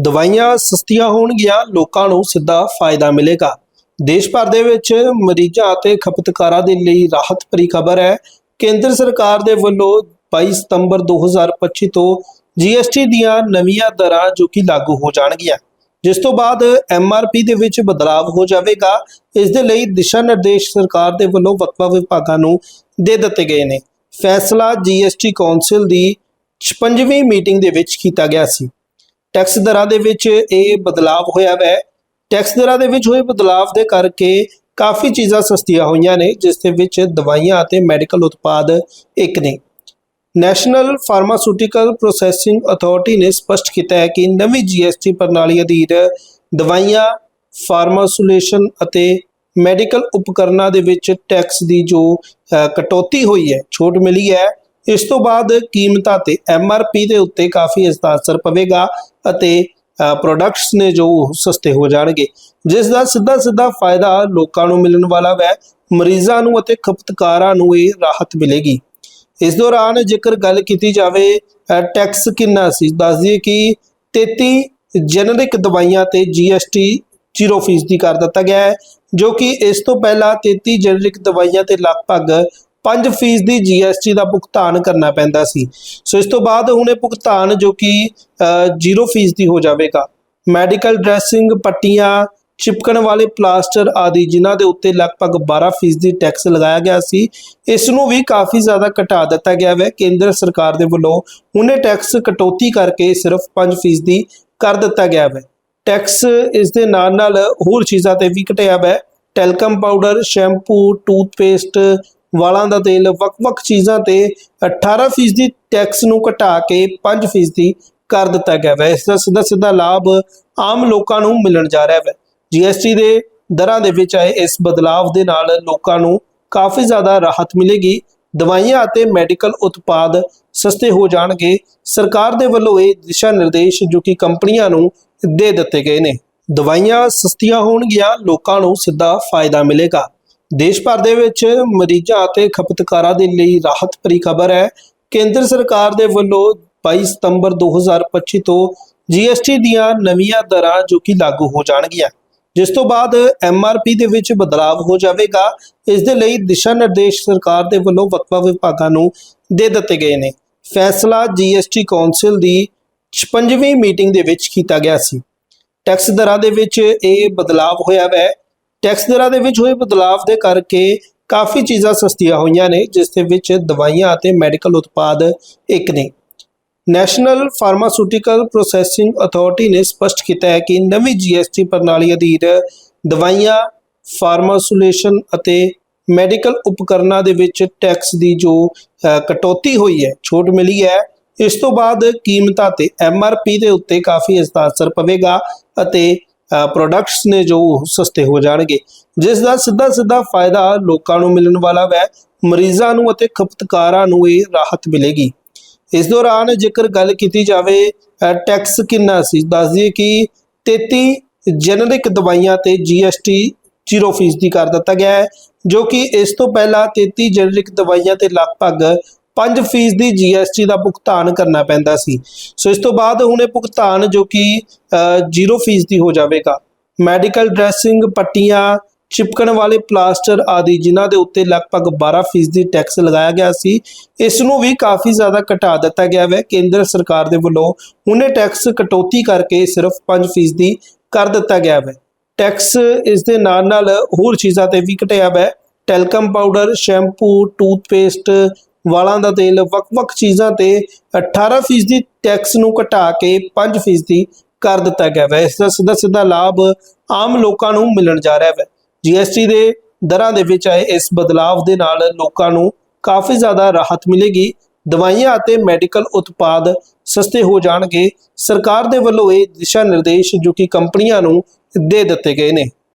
ਦਵਾਈਆਂ ਸਸਤੀਆਂ ਹੋਣਗੀਆਂ, ਲੋਕਾਂ ਨੂੰ ਸਿੱਧਾ ਫਾਇਦਾ ਮਿਲੇਗਾ। ਦੇਸ਼ ਭਰ ਦੇ ਵਿੱਚ ਮਰੀਜ਼ਾਂ ਅਤੇ ਖਪਤਕਾਰਾਂ ਦੇ ਲਈ ਰਾਹਤ ਭਰੀ ਖਬਰ ਹੈ। ਕੇਂਦਰ ਸਰਕਾਰ ਦੇ ਵੱਲੋਂ 22 ਸਤੰਬਰ 2025 ਤੋਂ GST ਦੀਆਂ ਨਵੀਆਂ ਦਰਾਂ ਜੋ ਕਿ ਲਾਗੂ ਹੋ ਜਾਣਗੀਆਂ। ਜਿਸ ਤੋਂ ਬਾਅਦ MRP ਦੇ ਵਿੱਚ ਬਦਲਾਅ ਹੋ ਜਾਵੇਗਾ। ਇਸ ਦੇ ਲਈ ਦਿਸ਼ਾ ਨਿਰਦੇਸ਼ ਸਰਕਾਰ ਦੇ ਵੱਲੋਂ ਵੱਖ-ਵੱਖ ਵਿਭਾਗਾਂ ਨੂੰ ਦੇ ਦਿੱਤੇ ਗਏ ਨੇ। ਫੈਸਲਾ GST ਕੌਂਸਲ ਦੀ 56ਵੀਂ ਮੀਟਿੰਗ ਦੇ ਵਿੱਚ ਕੀਤਾ ਗਿਆ ਸੀ। ਟੈਕਸ ਦਰਾਂ ਦੇ ਵਿੱਚ ਇਹ ਬਦਲਾਅ ਹੋਇਆ ਹੈ ਟੈਕਸ ਦਰਾਂ ਦੇ ਵਿੱਚ ਹੋਏ ਬਦਲਾਅ ਦੇ ਕਰਕੇ ਕਾਫੀ ਚੀਜ਼ਾਂ ਸਸਤੀਆਂ ਹੋਈਆਂ ਨੇ, ਜਿਸ ਦੇ ਵਿੱਚ ਦਵਾਈਆਂ ਅਤੇ ਮੈਡੀਕਲ ਉਤਪਾਦ ਇੱਕ ਨੇ। ਨੈਸ਼ਨਲ ਫਾਰਮਾਸਿਊਟੀਕਲ ਪ੍ਰੋਸੈਸਿੰਗ ਅਥਾਰਟੀ ਨੇ ਸਪਸ਼ਟ ਕੀਤਾ ਹੈ ਕਿ ਨਵੀਂ GST ਪ੍ਰਣਾਲੀ ਅਧੀਨ ਦਵਾਈਆਂ ਫਾਰਮਾਸੂਲੇਸ਼ਨ ਅਤੇ ਮੈਡੀਕਲ ਉਪਕਰਨਾਂ ਦੇ ਵਿੱਚ ਟੈਕਸ ਦੀ ਜੋ ਕਟੌਤੀ ਹੋਈ ਹੈ, ਛੋਟ ਮਿਲੀ ਹੈ। ਇਸ ਤੋਂ ਬਾਅਦ ਕੀਮਤਾਂ ਤੇ MRP ਦੇ ਉੱਤੇ ਕਾਫੀ ਇਸ ਦਾ ਅਸਰ ਪਵੇਗਾ। ਅਤੇ ਪ੍ਰੋਡਕਟਸ ਨੇ ਜੋ ਉਹ ਸਸਤੇ ਹੋ ਜਾਣਗੇ। ਜਿਸ ਦਾ ਸਿੱਧਾ ਸਿੱਧਾ ਫਾਇਦਾ ਲੋਕਾਂ ਨੂੰ ਮਿਲਣ ਵਾਲਾ ਹੈ ਮਰੀਜ਼ਾਂ ਨੂੰ ਅਤੇ ਖਪਤਕਾਰਾਂ ਨੂੰ ਇਹ ਰਾਹਤ ਮਿਲੇਗੀ। ਇਸ ਦੌਰਾਨ ਜੇਕਰ ਗੱਲ ਕੀਤੀ ਜਾਵੇ ਟੈਕਸ ਕਿੰਨਾ ਸੀ? ਦੱਸ ਦਈਏ ਕਿ 33 ਜੈਨਰਿਕ ਦਵਾਈਆਂ ਤੇ GST 0% ਦੀ ਕਰ ਦਿੱਤਾ ਗਿਆ ਹੈ, ਜੋ ਕਿ ਇਸ ਤੋਂ ਪਹਿਲਾਂ 33 ਜੈਨਰਿਕ ਦਵਾਈਆਂ ਤੇ ਲਗਭਗ 5% ਦੀ GST ਦਾ ਭੁਗਤਾਨ ਕਰਨਾ ਪੈਂਦਾ ਸੀ। ਸੋ ਇਸ ਤੋਂ ਬਾਅਦ ਹੁਣ ਇਹ ਭੁਗਤਾਨ ਜੋ ਕਿ ਅ, 0% ਦੀ ਹੋ ਜਾਵੇਗਾ। ਮੈਡੀਕਲ ਡਰੈਸਿੰਗ ਪੱਟੀਆਂ ਚਿਪਕਣ ਵਾਲੇ ਪਲਾਸਟਰ ਆਦਿ ਜਿਨ੍ਹਾਂ ਦੇ ਉੱਤੇ ਲਗਭਗ 12% ਦੀ ਟੈਕਸ ਲਗਾਇਆ ਗਿਆ ਸੀ ਇਸ ਨੂੰ ਵੀ ਕਾਫੀ ਜ਼ਿਆਦਾ ਘਟਾ ਦਿੱਤਾ ਗਿਆ ਹੈ ਕੇਂਦਰ ਸਰਕਾਰ ਦੇ ਵੱਲੋਂ ਹੁਣੇ ਟੈਕਸ ਕਟੌਤੀ ਕਰਕੇ ਸਿਰਫ 5% ਦੀ ਕਰ ਦਿੱਤਾ ਗਿਆ ਹੈ ਟੈਕਸ ਇਸ ਦੇ ਨਾਲ ਨਾਲ ਹੋਰ ਚੀਜ਼ਾਂ ਤੇ ਵੀ ਘਟਿਆ ਹੈ ਟੈਲਕਮ ਪਾਊਡਰ ਸ਼ੈਂਪੂ ਟੂਥਪੇਸਟ ਵਾਲਾਂ ਦਾ ਤੇਲ ਵੱਖ-ਵੱਖ ਚੀਜ਼ਾਂ ਤੇ 18% ਦੀ ਟੈਕਸ ਨੂੰ ਘਟਾ ਕੇ 5% ਦੀ ਕਰ ਦਿੱਤਾ ਗਿਆ ਹੈ ਇਸ ਦਾ ਸਿੱਧਾ ਸਿੱਧਾ ਲਾਭ ਆਮ ਲੋਕਾਂ ਨੂੰ ਮਿਲਣ ਜਾ ਰਿਹਾ ਹੈ GST ਦੇ ਦਰਾਂ ਦੇ ਵਿੱਚ ਆਏ ਇਸ ਬਦਲਾਵ ਦੇ ਨਾਲ ਲੋਕਾਂ ਨੂੰ ਕਾਫੀ ਜ਼ਿਆਦਾ ਰਾਹਤ ਮਿਲੇਗੀ। ਦਵਾਈਆਂ ਅਤੇ ਮੈਡੀਕਲ ਉਤਪਾਦ ਸਸਤੇ ਹੋ ਜਾਣਗੇ। ਸਰਕਾਰ ਦੇ ਵੱਲੋਂ ਇਹ ਦਿਸ਼ਾ ਨਿਰਦੇਸ਼ ਜੋ ਕਿ ਕੰਪਨੀਆਂ ਨੂੰ ਦੇ ਦਿੱਤੇ ਗਏ ਨੇ। ਦਵਾਈਆਂ ਸਸਤੀਆਂ ਹੋਣਗੀਆਂ, ਲੋਕਾਂ ਨੂੰ ਸਿੱਧਾ ਫਾਇਦਾ ਮਿਲੇਗਾ। ਦੇਸ਼ ਭਰ ਦੇ ਵਿੱਚ ਮਰੀਜ਼ਾਂ ਅਤੇ ਖਪਤਕਾਰਾਂ ਦੇ ਲਈ ਰਾਹਤ ਭਰੀ ਖਬਰ ਹੈ। ਕੇਂਦਰ ਸਰਕਾਰ ਦੇ ਵੱਲੋਂ 22 ਸਤੰਬਰ 2025 ਤੋਂ GST ਦੀਆਂ ਨਵੀਆਂ ਦਰਾਂ ਜੋ ਕਿ ਲਾਗੂ ਹੋ ਜਾਣਗੀਆਂ, ਜਿਸ ਤੋਂ ਬਾਅਦ MRP ਦੇ ਵਿੱਚ ਬਦਲਾਅ ਹੋ ਜਾਵੇਗਾ। ਇਸ ਦੇ ਲਈ ਦਿਸ਼ਾ ਨਿਰਦੇਸ਼ ਸਰਕਾਰ ਦੇ ਵੱਲੋਂ ਵੱਖ-ਵੱਖ ਵਿਭਾਗਾਂ ਨੂੰ ਦੇ ਦਿੱਤੇ ਗਏ ਨੇ। ਫੈਸਲਾ GST ਕੌਂਸਲ ਦੀ 56ਵੀਂ ਮੀਟਿੰਗ ਦੇ ਵਿੱਚ ਕੀਤਾ ਗਿਆ ਸੀ। ਟੈਕਸ ਦਰਾਂ ਦੇ ਵਿੱਚ ਇਹ ਬਦਲਾਅ ਹੋਇਆ ਹੈ ਟੈਕਸ ਦਰਾਂ ਦੇ ਵਿੱਚ ਹੋਏ ਬਦਲਾਅ ਦੇ ਕਰਕੇ ਕਾਫੀ ਚੀਜ਼ਾਂ ਸਸਤੀਆਂ ਹੋਈਆਂ ਨੇ, ਜਿਸ ਦੇ ਵਿੱਚ ਦਵਾਈਆਂ ਅਤੇ ਮੈਡੀਕਲ ਉਤਪਾਦ ਇੱਕ ਨੇ। ਨੈਸ਼ਨਲ ਫਾਰਮਾਸਿਊਟੀਕਲ ਪ੍ਰੋਸੈਸਿੰਗ ਅਥਾਰਟੀ ਨੇ ਸਪਸ਼ਟ ਕੀਤਾ ਹੈ ਕਿ ਨਵੀਂ GST ਪ੍ਰਣਾਲੀ ਅਧੀਨ ਦਵਾਈਆਂ, ਫਾਰਮਾਸੂਲੇਸ਼ਨ ਅਤੇ ਮੈਡੀਕਲ ਉਪਕਰਨਾਂ ਦੇ ਵਿੱਚ ਟੈਕਸ ਦੀ ਜੋ ਕਟੌਤੀ ਹੋਈ ਹੈ, ਛੋਟ ਮਿਲੀ ਹੈ। ਇਸ ਤੋਂ ਬਾਅਦ ਕੀਮਤਾਂ ਤੇ MRP ਦੇ ਉੱਤੇ ਕਾਫੀ ਇਸ ਦਾ ਅਸਰ ਪਵੇਗਾ ਅਤੇ ਪ੍ਰੋਡਕਟਸ ਨੇ ਜੋ ਉਹ ਸਸਤੇ ਹੋ ਜਾਣਗੇ। ਜਿਸ ਦਾ ਸਿੱਧਾ ਸਿੱਧਾ ਫਾਇਦਾ ਲੋਕਾਂ ਨੂੰ ਮਿਲਣ ਵਾਲਾ ਹੈ ਮਰੀਜ਼ਾਂ ਨੂੰ ਅਤੇ ਖਪਤਕਾਰਾਂ ਨੂੰ ਇਹ ਰਾਹਤ ਮਿਲੇਗੀ। ਇਸ ਦੌਰਾਨ ਜੇਕਰ ਗੱਲ ਕੀਤੀ ਜਾਵੇ ਟੈਕਸ ਕਿੰਨਾ ਸੀ? ਦੱਸ ਦਈਏ ਕਿ 33 ਜੈਨਰਿਕ ਦਵਾਈਆਂ ਤੇ GST 0% ਦੀ ਕਰ ਦਿੱਤਾ ਗਿਆ ਹੈ, ਜੋ ਕਿ ਇਸ ਤੋਂ ਪਹਿਲਾਂ 33 ਜੈਨਰਿਕ ਦਵਾਈਆਂ ਤੇ ਲਗਭਗ 5% ਦੀ GST ਦਾ ਭੁਗਤਾਨ ਕਰਨਾ ਪੈਂਦਾ ਸੀ। ਸੋ ਇਸ ਤੋਂ ਬਾਅਦ ਹੁਣ ਇਹ ਭੁਗਤਾਨ ਜੋ ਕਿ ਅ, 0% ਦੀ ਹੋ ਜਾਵੇਗਾ। ਮੈਡੀਕਲ ਡਰੈਸਿੰਗ ਪੱਟੀਆਂ ਚਿਪਕਣ ਵਾਲੇ ਪਲਾਸਟਰ ਆਦਿ ਜਿਨ੍ਹਾਂ ਦੇ ਉੱਤੇ ਲਗਭਗ 12% ਦੀ ਟੈਕਸ ਲਗਾਇਆ ਗਿਆ ਸੀ ਇਸ ਨੂੰ ਵੀ ਕਾਫੀ ਜ਼ਿਆਦਾ ਘਟਾ ਦਿੱਤਾ ਗਿਆ ਹੈ ਕੇਂਦਰ ਸਰਕਾਰ ਦੇ ਵੱਲੋਂ ਹੁਣੇ ਟੈਕਸ ਕਟੌਤੀ ਕਰਕੇ ਸਿਰਫ 5% ਦੀ ਕਰ ਦਿੱਤਾ ਗਿਆ ਹੈ ਟੈਕਸ ਇਸ ਦੇ ਨਾਲ ਨਾਲ ਹੋਰ ਚੀਜ਼ਾਂ ਤੇ ਵੀ ਘਟਿਆ ਹੈ ਟੈਲਕਮ ਪਾਊਡਰ ਸ਼ੈਂਪੂ ਟੂਥਪੇਸਟ ਵਾਲਾਂ ਦਾ ਤੇਲ ਵੱਖ-ਵੱਖ ਚੀਜ਼ਾਂ ਤੇ 18% ਟੈਕਸ ਨੂੰ ਘਟਾ ਕੇ 5% ਕਰ ਦਿੱਤਾ ਗਿਆ ਹੈ ਇਸ ਦਾ ਸਿੱਧਾ ਸਿੱਧਾ ਲਾਭ ਆਮ ਲੋਕਾਂ ਨੂੰ ਮਿਲਣ ਜਾ ਰਿਹਾ ਹੈ GST ਦੇ ਦਰਾਂ ਦੇ ਵਿੱਚ ਆਏ ਇਸ ਬਦਲਾਵ ਦੇ ਨਾਲ ਲੋਕਾਂ ਨੂੰ ਕਾਫੀ ਜ਼ਿਆਦਾ ਰਾਹਤ ਮਿਲੇਗੀ। ਦਵਾਈਆਂ ਅਤੇ ਮੈਡੀਕਲ ਉਤਪਾਦ ਸਸਤੇ ਹੋ ਜਾਣਗੇ। ਸਰਕਾਰ ਦੇ ਵੱਲੋਂ ਇਹ ਦਿਸ਼ਾ ਨਿਰਦੇਸ਼ ਜੋ ਕਿ ਕੰਪਨੀਆਂ ਨੂੰ ਦੇ ਦਿੱਤੇ ਗਏ ਨੇ।